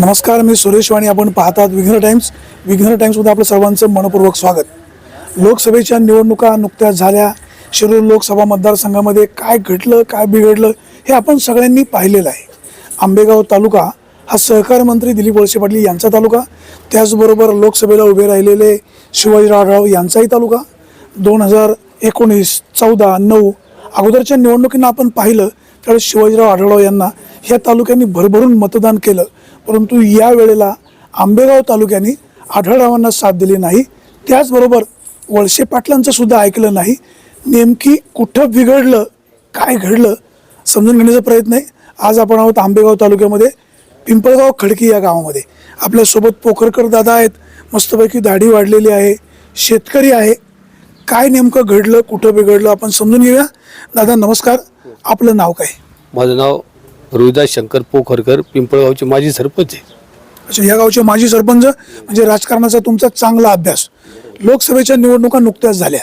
नमस्कार मी सुरेश वाणी. आपण पाहतात विघ्न टाइम्स. विघ्न टाइम्समध्ये आपलं सर्वांचं मनपूर्वक स्वागत. लोकसभेच्या निवडणुका नुकत्याच झाल्या. शिरूर लोकसभा मतदारसंघामध्ये काय घडलं काय बिघडलं हे आपण सगळ्यांनी पाहिलेलं आहे. आंबेगाव तालुका हा सहकार मंत्री दिलीप वळसे पाटील यांचा तालुका. त्याचबरोबर लोकसभेला उभे राहिलेले शिवाजीराव आढळराव यांचाही तालुका. दोन हजार एकोणीस चौदा नऊ अगोदरच्या निवडणुकींना आपण पाहिलं त्यावेळेस शिवाजीराव आढळराव यांना ह्या तालुक्यांनी भरभरून मतदान केलं. परंतु या वेळेला आंबेगाव तालुक्याने आढळरावांना साथ दिली नाही. त्याचबरोबर वळसे पाटलांचं सुद्धा ऐकलं नाही. नेमकी कुठं बिघडलं काय घडलं समजून घेण्याचा प्रयत्न आहे. आज आपण आहोत आंबेगाव तालुक्यामध्ये पिंपळगाव खडकी या गावामध्ये. आपल्यासोबत पोखरकर दादा आहेत. मस्तपैकी दाढी वाढलेली आहे. शेतकरी आहे. काय नेमकं घडलं कुठं बिघडलं आपण समजून घेऊया. दादा नमस्कार. आपलं नाव काय? माझं नाव रोहिदास शंकर पोखरकर पिंपळगावचे माजी सरपंच आहे अच्छा या गावचे माजी सरपंच म्हणजे राजकारणाचा तुमचा चांगला अभ्यास. लोकसभेच्या निवडणुका नुकत्याच झाल्या.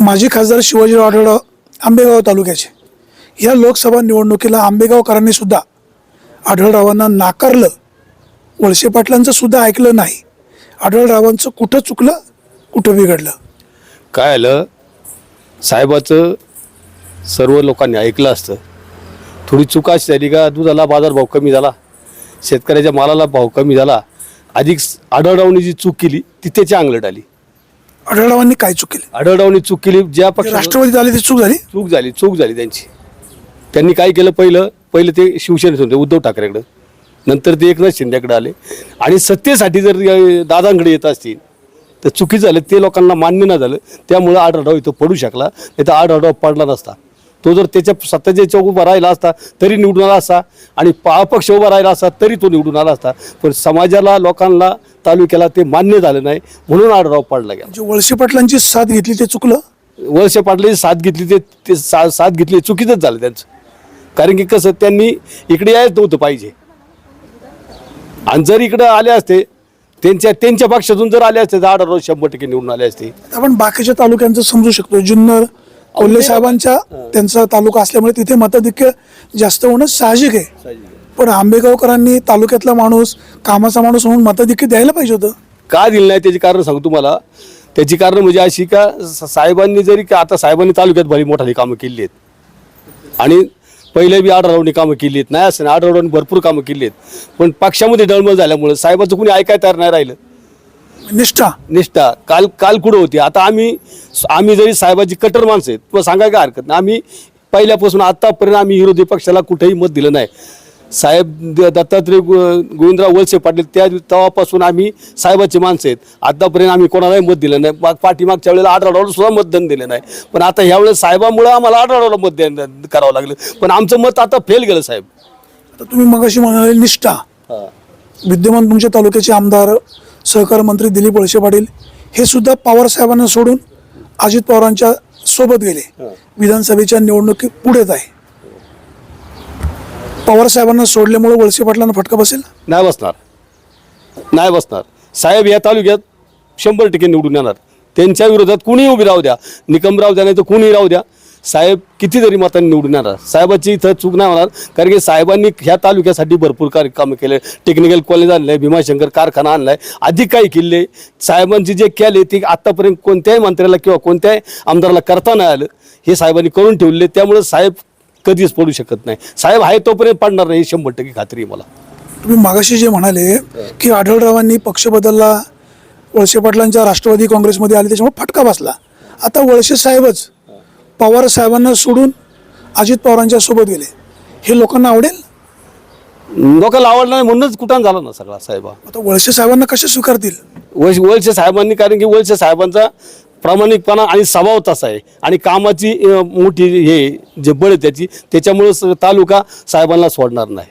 माजी खासदार शिवाजीराव आढळराव आंबेगाव तालुक्याचे. या लोकसभा निवडणुकीला आंबेगावकरांनी सुद्धा आढळरावांना नाकारलं. वळसे पाटलांचं सुद्धा ऐकलं नाही. आढळरावांचं कुठं चुकलं कुठं बिघडलं? काय आलं? साहेबाचं सर्व लोकांनी ऐकलं असतं. थोडी चुका अशी झाली का दुधाला बाजारभाव कमी झाला शेतकऱ्याच्या मालाला भाव कमी झाला अधिक आढळरावनी जी चूक केली ती त्याच्या अंगलट आली. आढळरावांनी काय चूक केली? आढळरावनी चूक केली ज्या पक्ष राष्ट्रवादीत आले ती चूक झाली? चूक झाली चूक झाली त्यांची. त्यांनी काय केलं पहिलं? पहिलं ते शिवसेनेत होते उद्धव ठाकरेकडं. नंतर ते एकनाथ शिंदेकडे आले. आणि सत्तेसाठी जर दादांकडे येत असतील तर चुकी झालं ते लोकांना मान्य न झालं त्यामुळं आढळराव इथं पडू शकला नाही तर आढळराव पडला नसता. तो जर त्याच्या सत्ताच्या याच्यावर उभा राहिला असता तरी निवडून आला असता आणि अपक्ष उभा राहिला असता तरी तो निवडून आला असता. पण समाजाला लोकांना तालुक्याला ते मान्य झालं नाही म्हणून आढळराव पडला गेला. वळसे पाटलांची साथ घेतली ते चुकलं? वळसे पाटलाची साथ घेतली ते ते सा साथ घेतली चुकीचंच झालं त्यांचं. कारण की कसं त्यांनी इकडे यायच नव्हतं पाहिजे. आणि जर इकडं आले असते त्यांच्या त्यांच्या पक्षातून जर आले असते तर आढळराव शंभर टक्के निवडून आले असते. आपण बाकीच्या तालुक्यांचं समजू शकतो. जुन्नर कोल्हे साहेबांच्या त्यांचा तालुका असल्यामुळे तिथे मताधिक्य जास्त होणं साहजिक आहे. पण आंबेगावकरांनी तालुक्यातला माणूस कामाचा माणूस म्हणून मताधिक्य द्यायला पाहिजे होतं. का दिलं नाही त्याची कारण सांगतो तुम्हाला? त्याची कारण म्हणजे अशी का स- साहेबांनी जरी का आता साहेबांनी तालुक्यात भरी मोठाली कामं केली आहेत. आणि पहिले बी आढळरावनी कामं केली आहेत. नाही असं नाही आढळरावनी भरपूर कामं केली आहेत. पण पक्षामध्ये डळमळ झाल्यामुळे साहेबाचं कुणी ऐकाय तयार नाही राहिलं. निष्ठा. निष्ठा. काल काल कुठं होती? आता आम्ही आम्ही जरी साहेबाची कटर माणसं आहेत तुला सांगाय काय हरकत नाही. आम्ही पहिल्यापासून आतापर्यंत आम्ही विरोधी पक्षाला कुठेही मत दिलं नाही. साहेब दत्तात्रय गोविंदराव वळसे पाटील त्या तेव्हापासून आम्ही साहेबाची माणसं आहेत. आतापर्यंत आम्ही कोणालाही मत दिलं नाही. पाठीमागच्या वेळेला आढळरावला सुद्धा मतदान दिलं नाही. पण आता ह्यावेळेस साहेबामुळं आम्हाला आढळरावला मत द्या- करावं लागलं. पण आमचं मत आता फेल गेलं साहेब. आता तुम्ही मगाशी म्हणाले निष्ठा. विद्यमान तुमच्या तालुक्याचे आमदार सहकार मंत्री दिलीप वळसे पाटील हे सुद्धा पवार साहेबांना सोडून अजित पवारांच्या सोबत गेले. विधानसभेच्या निवडणुकीत पुढेच आहे. पवार साहेबांना सोडल्यामुळे वळसे पाटलांना फटका बसेल? नाही बसणार. नाही बसणार. साहेब या तालुक्यात शंभर टक्के निवडून येणार. त्यांच्या विरोधात कुणीही उभी राहू द्या. निकम राहू द्या नाही तर कुणीही राहू द्या. साहेब कितीतरी मतांनी निवडून येणार साहेबाची इथं चूक नाही होणार कारण की साहेबांनी ह्या तालुक्यासाठी भरपूर कार्य कामं केले. टेक्निकल कॉलेज आणलं आहे भीमाशंकर कारखाना आणला आहे अधिक काही किल्ले साहेबांची जे केले ते आत्तापर्यंत कोणत्याही मंत्र्याला किंवा कोणत्याही आमदाराला करता नाही आलं. हे साहेबांनी करून ठेवले. त्यामुळे साहेब कधीच पडू शकत नाही. साहेब आहे तोपर्यंत पडणार नाही शंभर टक्के खात्री आहे मला. तुम्ही मागाशी जे म्हणाले की आढळरावांनी पक्ष बदलला वळसे पाटलांच्या राष्ट्रवादी काँग्रेसमध्ये आले त्याच्यामुळे फटका बसला. आता वळसे साहेबच पवार साहेबांना सोडून अजित पवारांच्या सोबत गेले. हे लोकांना आवडेल? लोकांना आवडला नाही म्हणूनच कुठान झाला ना सगळा साहेबा. आता वळसे साहेबांना कसे स्वीकारतील? वळसे वळसे साहेबांनी कारण की वळसे साहेबांचा प्रामाणिकपणा आणि स्वभाव तसा आहे. आणि कामाची अं, मोठी हे जे बळ आहे त्याची त्याच्यामुळं स- तालुका साहेबांना सोडणार नाही.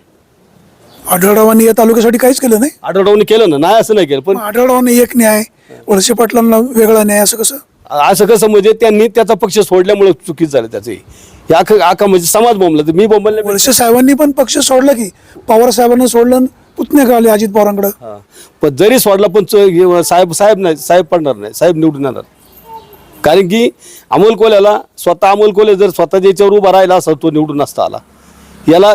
आढळरावांनी या तालुक्यासाठी काहीच केलं नाही? आढळरावने केलं ना? नाही असं नाही केलं. पण पण आढळरावांनी एक न्याय वळसे पाटलांना वेगळा न्याय असं कसं? असं कसं म्हणजे त्यांनी त्याचा पक्ष सोडल्यामुळे चुकीच झालं त्याचं. आखं आखा म्हणजे समाज बोंबला तर मी बोंबलले वळसे साहेबांनी पण पक्ष सोडला की पवार साहेबांना सोडलं पुतणे आले अजित पवारांकडे. पण जरी सोडला पण साहेब साहेब नाही साहेब पडणार नाही. साहेब निवडून येणार. कारण की अमोल कोल्याला स्वतः अमोल कोले जर स्वतःच्या याच्यावर उभा राहिला असता तो निवडून नसता आला. याला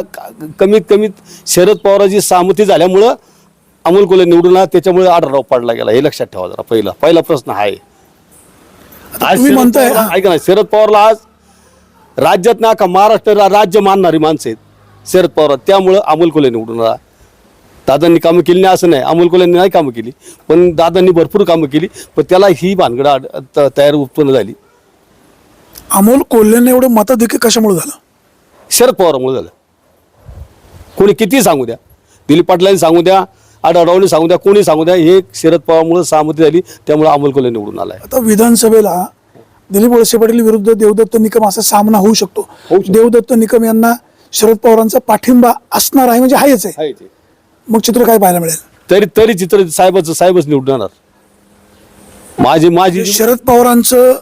कमीत कमीत शरद पवारांची सहमती झाल्यामुळं अमोल कोल्हे निवडून आला त्याच्यामुळे आढळराव पडला गेला. हे लक्षात ठेवा जरा पहिला. पहिला प्रश्न हा आहे. आज तुम्ही म्हणताय ऐका ना शरद पवारला आज राज्यात ना का महाराष्ट्र राज्य मानणारी माणसं आहेत शरद पवार. त्यामुळं अमोल कोल्हे निवडून आला. दादांनी कामं केली नाही असं नाही. अमोल कोल्हेंनी नाही कामं केली पण दादांनी भरपूर कामं केली पण त्याला ही भानगड तयार उत्पन्न झाली. अमोल कोल्हेने एवढं मताधिक्य कशामुळे झालं? शरद पवारामुळे झालं. कोणी किती सांगू द्या? दिलीप पाटलांनी सांगू द्या आढावणी सांगू द्या कोणी सांगू द्या हे शरद पवारमुळे सहमती झाली त्यामुळे अमोल कोल्हे निवडून आलाय. आता विधानसभेला दिलीप वळसे पाटील विरुद्ध देवदत्त निकम असा सामना होऊ शकतो. देवदत्त निकम यांना शरद पवारांचा पाठिंबा असणार आहे म्हणजे आहेच आहे. मग चित्र काय पाहायला मिळेल? तरी तरी चित्र साहेबाचं साहेबच निवडून येणार. माझी माझी शरद पवारांचं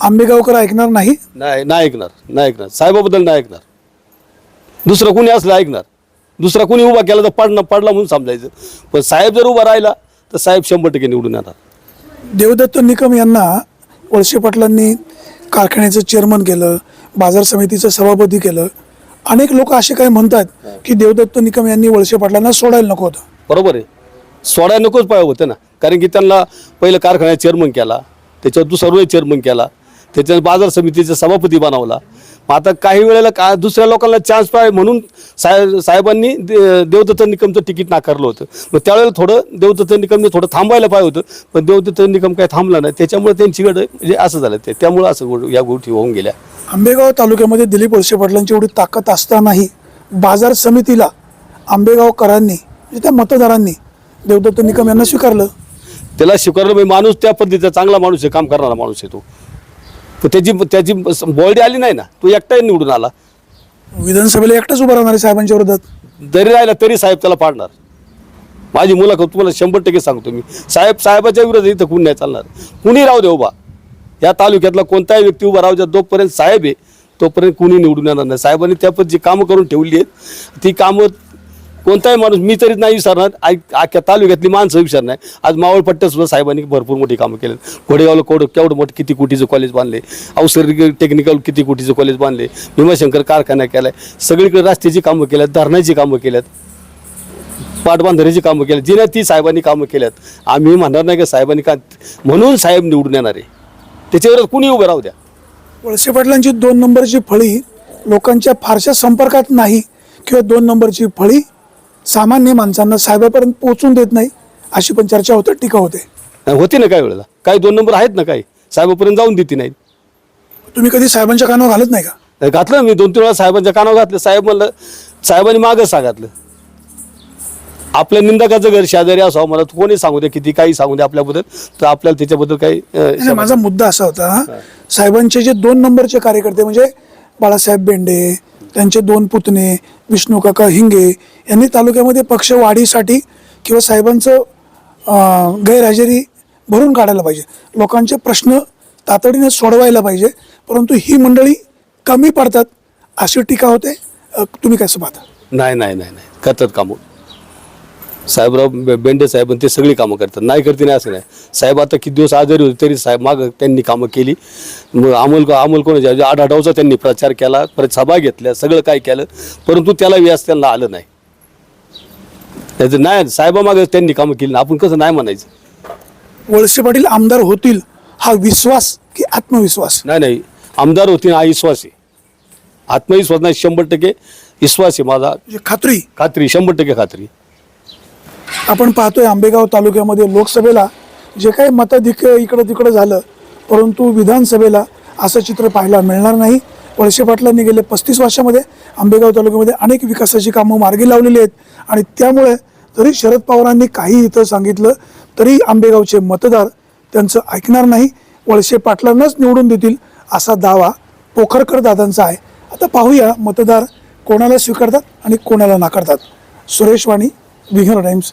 आंबेगावकर ऐकणार नाही? नाही नाही ऐकणार नाही ऐकणार. साहेबाबद्दल नाही ऐकणार. दुसरं कोणी असलं ऐकणार. दुसरा कोणी उभा केला तर पडणं पडला म्हणून समजायचं. पण साहेब जर उभा राहिला तर साहेब शंभर टक्के निवडून येणार. देवदत्त निकम यांना वळसे पाटलांनी कारखान्याचं चेअरमन केलं बाजार समितीचं सभापती केलं. अनेक लोक असे काय म्हणतात की देवदत्त निकम यांनी वळसे पाटलांना सोडायला नको होतं. बरोबर आहे. सोडायला नकोच पाहिजे होतं ना. कारण की त्यांना पहिलं कारखान्यात चेअरमन केला त्याच्यावर दुसरा चेअरमन केला त्याच्यात बाजार समितीचा सभापती बनवला. आता काही वेळेला का दुसऱ्या लोकांना चान्स पाहिजे म्हणून साहेब साहेबांनी दे- देवदत्त निकमचं तिकीट नाकारलं होतं. मग त्यावेळेला थोडं देवदत्त निकमने थोडं थांबायला पाहिजे होतं पण देवदत्त निकम काही थांबला नाही. त्याच्यामुळे त्यांची गड म्हणजे असं झालं. ते त्यामुळे असं या गोष्टी होऊन गेल्या. आंबेगाव तालुक्यामध्ये दिलीप वळसे पाटलांची एवढी ताकद असतानाही बाजार समितीला आंबेगावकरांनी म्हणजे त्या मतदारांनी देवदत्त निकम यांना स्वीकारलं. त्याला स्वीकारलं म्हणजे माणूस त्या पद्धतीचा चांगला माणूस आहे काम करणारा माणूस आहे तो. त्याची त्याची बॉडी आली नाही ना? तो एकटाही निवडून आला. विधानसभेला एकटाच उभा राहणार आहे साहेबांच्या विरोधात? जरी राहिला तरी साहेब त्याला पाडणार. माझी मुलाखत तुम्हाला शंभर टक्के सांगतो मी. साहेब साहेबाच्या विरोधात इथं कुणी नाही चालणार. कुणी राहू दे उभा. या तालुक्यातला कोणताही व्यक्ती उभा राहू द्या जोपर्यंत साहेब आहे तोपर्यंत कुणी निवडून येणार नाही. साहेबांनी त्या पद्धती जी कामं करून ठेवली आहेत ती कामं कोणताही माणूस मी तरी नाही विसरणार. आ- अख्ख्या तालुक्यातली माणसं विसरणार आज मावळ पट्ट्यात सुद्धा साहेबांनी भरपूर मोठी कामं केली. घोडेगावला कोड केवढं मोठं किती कोटीचं कॉलेज बांधले अवसर टेक्निकल किती कोटीचं कॉलेज बांधले भीमाशंकर कारखाना केलाय. सगळीकडे रस्त्याची कामं केल्यात धरणाची कामं केल्यात. पाटबांधरीची कामं केली जिने ती साहेबांनी कामं केल्यात. आम्ही म्हणणार नाही का साहेबांनी का म्हणून साहेब निवडून येणार आहे. त्याच्यावर कुणी उभं राहू द्या. वळसे पाटलांची दोन नंबरची फळी लोकांच्या फारशा संपर्कात नाही किंवा दोन नंबरची फळी सामान्य माणसांना साहेबापर्यंत पोहोचून देत नाही अशी पण चर्चा होते टीका होते. नाही, होती ना काही वेळेला. काही दोन नंबर आहेत ना काही. साहेबापर्यंत जाऊन देते नाहीत. तुम्ही कधी साहेबांच्या कानावर घालत नाही का? नाही, घातलं मी दोन तीन वेळा साहेबांच्या कानावर घातलं. साहेब म्हणलं साहेबांनी मागच सांगितलं. आपल्या निंदकाचं घर शेजारी असावं मला कोणी सांगू द्या किती काही सांगू द्या आपल्याबद्दल. तर आपल्याला त्याच्याबद्दल काही अं, नाही, माझा मुद्दा असा होता साहेबांचे जे दोन नंबरचे कार्यकर्ते म्हणजे बाळासाहेब बेंडे त्यांचे दोन पुतणे विष्णूकाका हिंगे यांनी तालुक्यामध्ये पक्ष वाढीसाठी किंवा साहेबांचं गैरहजेरी भरून काढायला पाहिजे. लोकांचे प्रश्न तातडीने सोडवायला पाहिजे. परंतु ही मंडळी कमी पडतात अशी टीका होते. तुम्ही कसं पाहता? नाही नाही नाही नाही. करतात कामं. साहेबराव बेंडे साहेब आणि ते सगळी कामं करतात. नाही करते नाही असं नाही. साहेब आता किती दिवस आजारी होते तरी साहेब माग त्यांनी कामं केली. मग अमोल अमोल कोणाच्या आढावचा त्यांनी प्रचार केला परत सभा घेतल्या सगळं काय केलं परंतु त्याला व्यास त्यांना आलं नाही. त्याचं नाही साहेबामागं त्यांनी कामं केली. आपण कसं नाही म्हणायचं? वळसे पाटील आमदार होतील हा विश्वास की आत्मविश्वास? नाही नाही. आमदार होती हा विश्वास आहे. आत्मविश्वास नाही शंभर टक्के विश्वास आहे माझा. म्हणजे खात्री. खात्री शंभर टक्के खात्री. आपण पाहतोय आंबेगाव तालुक्यामध्ये लोकसभेला जे काही मताधिक इकडं तिकडं झालं परंतु विधानसभेला असं चित्र पाहायला मिळणार नाही. वळसे पाटलांनी गेले पस्तीस वर्षामध्ये आंबेगाव तालुक्यामध्ये अनेक विकासाची कामं मार्गी लावलेली आहेत आणि त्यामुळे जरी शरद पवारांनी काही इथं सांगितलं तरी आंबेगावचे मतदार त्यांचं ऐकणार नाही. वळसे पाटलांनाच निवडून देतील असा दावा पोखरकर दादांचा आहे. आता पाहूया मतदार कोणाला स्वीकारतात आणि कोणाला नाकारतात. सुरेश वाणी विघ्न टाइम्स.